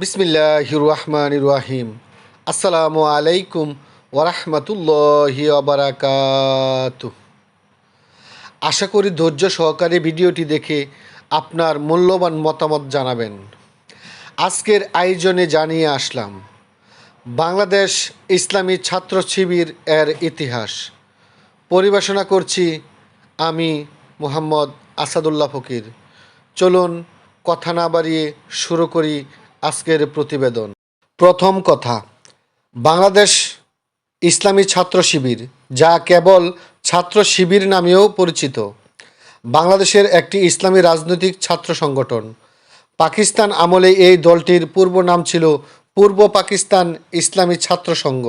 বিসমিল্লাহ রহমান রাহিম। আসসালামু আলাইকুম ওরহমতুল্লাহি বারাকাত আশা করি ধৈর্য সহকারে ভিডিওটি দেখে আপনার মূল্যবান মতামত জানাবেন। আজকের আয়োজনে জানিয়ে আসলাম, বাংলাদেশ ইসলামী ছাত্র শিবির এর ইতিহাস। পরিবেশনা করছি আমি মোহাম্মদ আসাদুল্লাহ ফকির। চলুন কথা না বাড়িয়ে শুরু করি আজকের প্রতিবেদন। প্রথম কথা, বাংলাদেশ ইসলামী ছাত্র শিবির, যা কেবল ছাত্র শিবির নামেও পরিচিত, বাংলাদেশের একটি ইসলামী রাজনৈতিক ছাত্র সংগঠন। পাকিস্তান আমলে এই দলটির পূর্ব নাম ছিল পূর্ব পাকিস্তান ইসলামী ছাত্র সংঘ।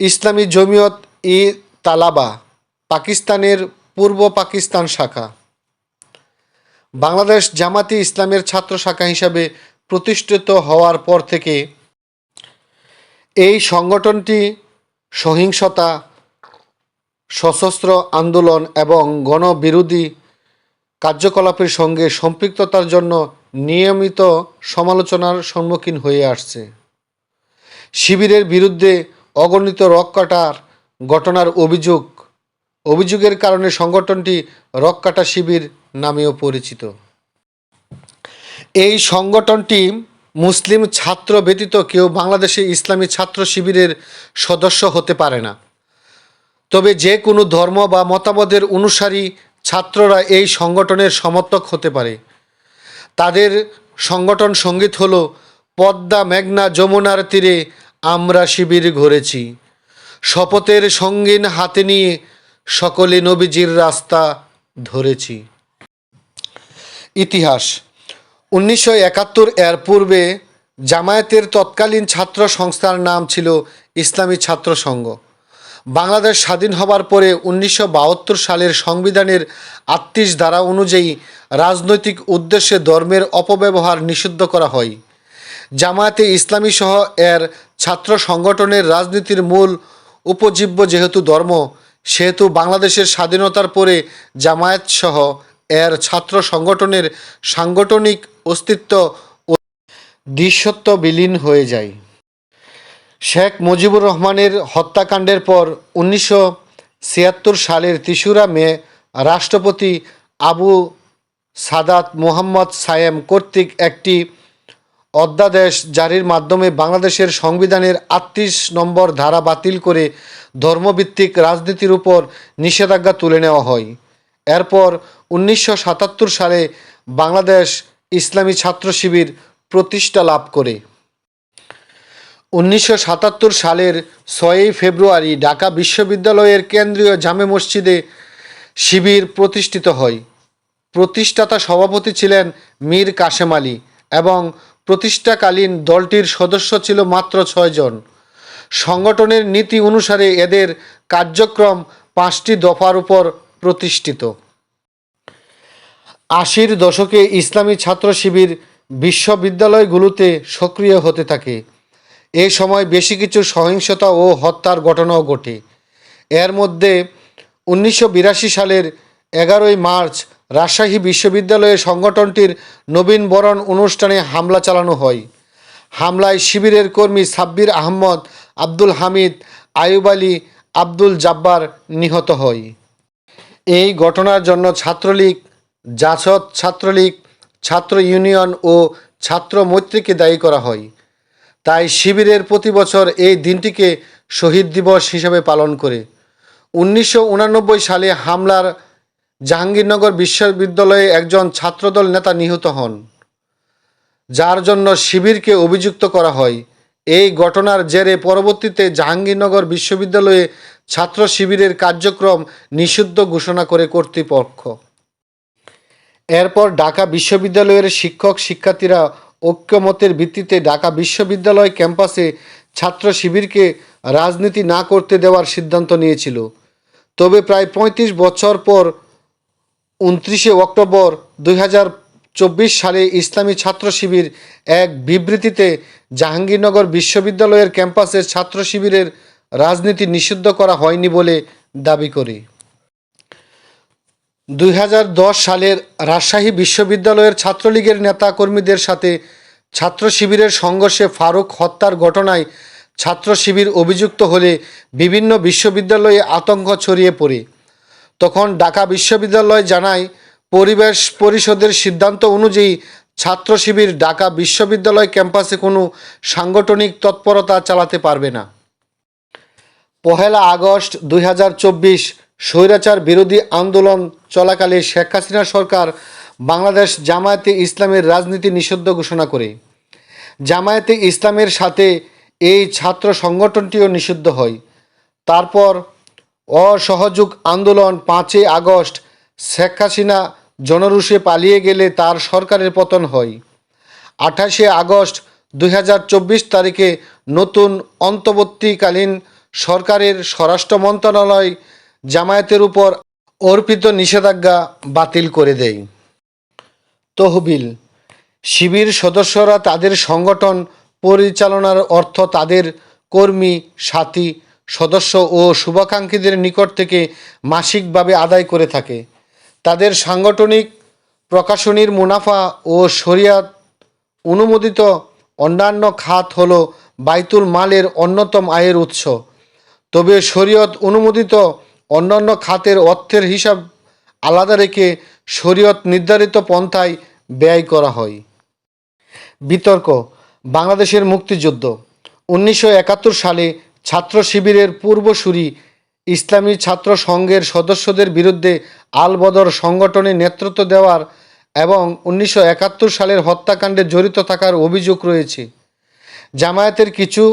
ইসলামী জমিয়ত ই তালাবা, পাকিস্তানের পূর্ব পাকিস্তান শাখা। বাংলাদেশ জামাতি ইসলামের ছাত্র শাখা হিসাবে প্রতিষ্ঠিত হওয়ার পর থেকে এই সংগঠনটি সহিংসতা, সশস্ত্র আন্দোলন এবং গণবিরোধী কার্যকলাপের সঙ্গে সম্পৃক্ততার জন্য নিয়মিত সমালোচনার সম্মুখীন হয়ে আসছে। শিবিরের বিরুদ্ধে অগণিত রক কাটার ঘটনার অভিযোগ, অভিযোগের কারণে সংগঠনটি রক কাটা শিবির নামেও পরিচিত। এই সংগঠনটি মুসলিম ছাত্র ব্যতীত কেউ বাংলাদেশে ইসলামী ছাত্র শিবিরের সদস্য হতে পারে না। তবে যে কোনো ধর্ম বা মতামতের অনুসারী ছাত্ররা এই সংগঠনের সমর্থক হতে পারে। তাদের সংগঠন সংগীত হলো পদ্মা, মেঘনা, যমুনার তীরে আমরা শিবির ঘুরেছি। শপথের সঙ্গীন হাতে নিয়ে সকলে নবীজির রাস্তা ধরেছি। ইতিহাস উনিশশো একাত্তর এর পূর্বে জামায়াতের তৎকালীন ছাত্র সংস্থার নাম ছিল ইসলামী ছাত্র সংঘ। বাংলাদেশ স্বাধীন হবার পরে উনিশশো বাহাত্তর সালের সংবিধানের আটত্রিশ ধারা অনুযায়ী রাজনৈতিক উদ্দেশ্যে ধর্মের অপব্যবহার নিষিদ্ধ করা হয়। জামায়াতে ইসলামী সহ এর ছাত্র সংগঠনের রাজনীতির মূল উপজীব্য যেহেতু ধর্ম, সেহেতু বাংলাদেশের স্বাধীনতার পরে জামায়াত সহ ছাত্র সংগঠনের সাংগঠনিক অস্তিত্ব দৃশ্যত্ব বিলীন হয়ে যায়। শেখ মুজিবুর রহমানের হত্যাকাণ্ডের পর উনিশশো ছিয়াত্তর সালের তেসরা মে রাষ্ট্রপতি আবু সাদাত মোহাম্মদ সায়েম কর্তৃক একটি অধ্যাদেশ জারির মাধ্যমে বাংলাদেশের সংবিধানের আটত্রিশ নম্বর ধারা বাতিল করে ধর্মভিত্তিক রাজনীতির উপর নিষেধাজ্ঞা তুলে নেওয়া হয়। এরপর উনিশশো সাতাত্তর সালে বাংলাদেশ ইসলামী ছাত্র শিবির প্রতিষ্ঠা লাভ করে। উনিশশো সাতাত্তর সালের ছয়ই ফেব্রুয়ারি ঢাকা বিশ্ববিদ্যালয়ের কেন্দ্রীয় জামে মসজিদে শিবির প্রতিষ্ঠিত হয়। প্রতিষ্ঠাতা সভাপতি ছিলেন মীর কাশেম আলী এবং প্রতিষ্ঠাকালীন দলটির সদস্য ছিল মাত্র ছয়জন সংগঠনের নীতি অনুসারে এদের কার্যক্রম পাঁচটি দফার উপর প্রতিষ্ঠিত। আশির দশকে ইসলামী ছাত্র শিবির বিশ্ববিদ্যালয়গুলোতে সক্রিয় হতে থাকে। এ সময় বেশি কিছু সহিংসতা ও হত্যার ঘটনাও ঘটে। এর মধ্যে উনিশশো বিরাশি সালের এগারোই মার্চ রাজশাহী বিশ্ববিদ্যালয়ে সংগঠনটির নবীন বরণ অনুষ্ঠানে হামলা চালানো হয়। হামলায় শিবিরের কর্মী সাব্বির আহমদ, আব্দুল হামিদ, আয়ুব আলী, আব্দুল জাব্বার নিহত হয়। এই ঘটনার জন্য ছাত্রলীগ, জাসদ ছাত্রলীগ, ছাত্র ইউনিয়ন ও ছাত্র মৈত্রীকে দায়ী করা হয়। তাই শিবিরের প্রতি বছর এই দিনটিকে শহীদ দিবস হিসেবে পালন করে। উনিশশো সালে হামলার জাহাঙ্গীরনগর বিশ্ববিদ্যালয়ে একজন ছাত্রদল নেতা নিহত হন। যার জন্য শিবিরকে অভিযুক্ত করা হয়। এই ঘটনার জেরে পরবর্তীতে জাহাঙ্গীরনগর বিশ্ববিদ্যালয়ে ছাত্র শিবিরের কার্যক্রম নিষিদ্ধ ঘোষণা করে কর্তৃপক্ষ। এরপর ঢাকা বিশ্ববিদ্যালয়ের শিক্ষক শিক্ষার্থীরা ঐক্যমতের ভিত্তিতে ঢাকা বিশ্ববিদ্যালয় ক্যাম্পাসে ছাত্র শিবিরকে রাজনীতি না করতে দেওয়ার সিদ্ধান্ত নিয়েছিল। তবে প্রায় পঁয়ত্রিশ বছর পর উনত্রিশে অক্টোবর দুই সালে ইসলামী ছাত্র শিবির এক বিবৃতিতে জাহাঙ্গীরনগর বিশ্ববিদ্যালয়ের ক্যাম্পাসের ছাত্র শিবিরের রাজনীতি নিষিদ্ধ করা হয়নি বলে দাবি করে। দুই সালের রাজশাহী বিশ্ববিদ্যালয়ের ছাত্রলীগের নেতা কর্মীদের সাথে ছাত্র শিবিরের সংঘর্ষে ফারুক হত্যার ঘটনায় ছাত্র শিবির অভিযুক্ত হলে বিভিন্ন বিশ্ববিদ্যালয়ে আতঙ্ক ছড়িয়ে পড়ে। তখন ঢাকা বিশ্ববিদ্যালয় জানায়, পরিবেশ পরিষদের সিদ্ধান্ত অনুযায়ী ছাত্র শিবির ঢাকা বিশ্ববিদ্যালয় ক্যাম্পাসে কোনো সাংগঠনিক তৎপরতা চালাতে পারবে না। পহেলা আগস্ট দুই হাজার চব্বিশ স্বৈরাচার বিরোধী আন্দোলন চলাকালে শেখ হাসিনা সরকার বাংলাদেশ জামায়াতে ইসলামের রাজনীতি নিষিদ্ধ ঘোষণা করে। জামায়াতে ইসলামের সাথে এই ছাত্র সংগঠনটিও নিষিদ্ধ হয়। তারপর অসহযোগ আন্দোলন পাঁচই আগস্ট শেখ হাসিনা জনরুষে পালিয়ে গেলে তার সরকারের পতন হয়। আঠাশে আগস্ট দু হাজার চব্বিশ তারিখে নতুন অন্তর্বর্তীকালীন সরকারের স্বরাষ্ট্র মন্ত্রণালয় জামায়াতের উপর অর্পিত নিষেধাজ্ঞা বাতিল করে দেয়। তহবিল, শিবির সদস্যরা তাদের সংগঠন পরিচালনার অর্থ তাদের কর্মী, সাথী, সদস্য ও শুভাকাঙ্ক্ষীদের নিকট থেকে মাসিকভাবে আদায় করে থাকে। তাদের সাংগঠনিক প্রকাশনীর মুনাফা ও শরিয়াত অনুমোদিত অন্যান্য খাত হল বাইতুল মালের অন্যতম আয়ের উৎস। তবে শরীয়ত অনুমোদিত অন্যান্য খাতের অর্থের হিসাব আলাদা রেখে শরীয়ত নির্ধারিত পন্থায় ব্যয় করা হয়। বিতর্ক, বাংলাদেশের মুক্তিযুদ্ধ। উনিশশো একাত্তর সালে ছাত্র শিবিরের পূর্বসূরি ইসলামী ছাত্র সংঘের সদস্যদের বিরুদ্ধে আলবদর সংগঠনে নেতৃত্ব দেওয়ার এবং উনিশশো একাত্তর সালের হত্যাকাণ্ডে জড়িত থাকার অভিযোগ রয়েছে। জামায়াতের কিছু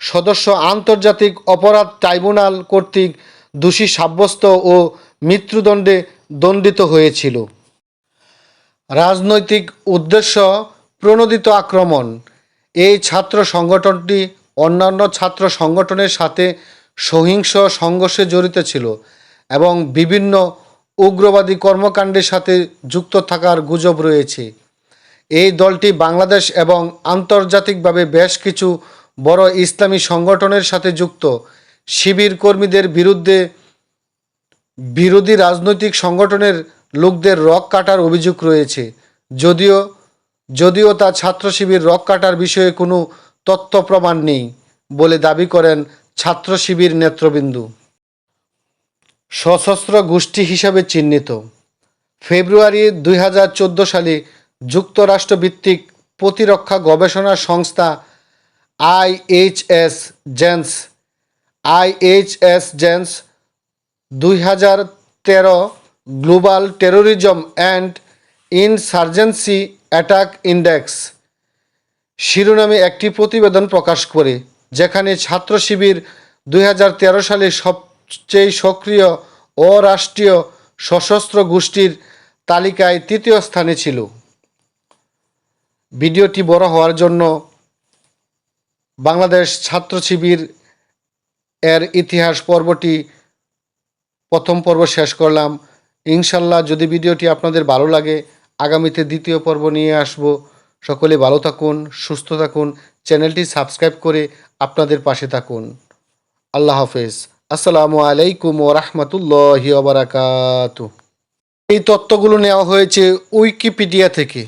সদস্য আন্তর্জাতিক অপরাধ ট্রাইব্যুনাল কর্তৃক দোষী সাব্যস্ত ও মৃত্যুদণ্ডে দণ্ডিত হয়েছিল। রাজনৈতিক উদ্দেশ্য, প্রণোদিত আক্রমণ। এই ছাত্র সংগঠনটি অন্যান্য ছাত্র সংগঠনের সাথে সহিংস সংঘর্ষে জড়িত ছিল এবং বিভিন্ন উগ্রবাদী কর্মকাণ্ডের সাথে যুক্ত থাকার গুজব রয়েছে। এই দলটি বাংলাদেশ এবং আন্তর্জাতিকভাবে বেশ কিছু বড় ইসলামী সংগঠনের সাথে যুক্ত। শিবির কর্মীদের বিরুদ্ধে বিরোধী রাজনৈতিক সংগঠনের লোকদের রক কাটার অভিযোগ রয়েছে। যদিও যদিও তা ছাত্র শিবির রক কাটার বিষয়ে কোনো তথ্য প্রমাণ নেই বলে দাবি করেন ছাত্র শিবির নেতৃবৃন্দু। সশস্ত্র গোষ্ঠী হিসাবে চিহ্নিত। ফেব্রুয়ারি দুই হাজার চোদ্দ সালে যুক্তরাষ্ট্রভিত্তিক প্রতিরক্ষা গবেষণা সংস্থা আইএইচএস জেন্স আইএইচএস জেন্স দুই হাজার তেরো global terrorism and insurgency attack index. শিরোনামে একটি প্রতিবেদন প্রকাশ করে, যেখানে ছাত্র শিবির দুই হাজার তেরো সালে সবচেয়ে সক্রিয় অরাষ্ট্রীয় সশস্ত্র গোষ্ঠীর তালিকায় তৃতীয় স্থানে ছিল। ভিডিওটি বড় হওয়ার জন্য বাংলাদেশ ছাত্র শিবির এর ইতিহাস পর্বটি প্রথম পর্ব শেষ করলাম। ইনশাল্লাহ যদি ভিডিওটি আপনাদের ভালো লাগে, আগামীতে দ্বিতীয় পর্ব নিয়ে আসব। সকলে ভালো থাকুন, সুস্থ থাকুন, চ্যানেলটি সাবস্ক্রাইব করে আপনাদের পাশে থাকুন। আল্লাহ হাফেজ। আসসালামু আলাইকুম ও রহমতুল্লাহ বারাকাতু এই তত্ত্বগুলো নেওয়া হয়েছে উইকিপিডিয়া থেকে।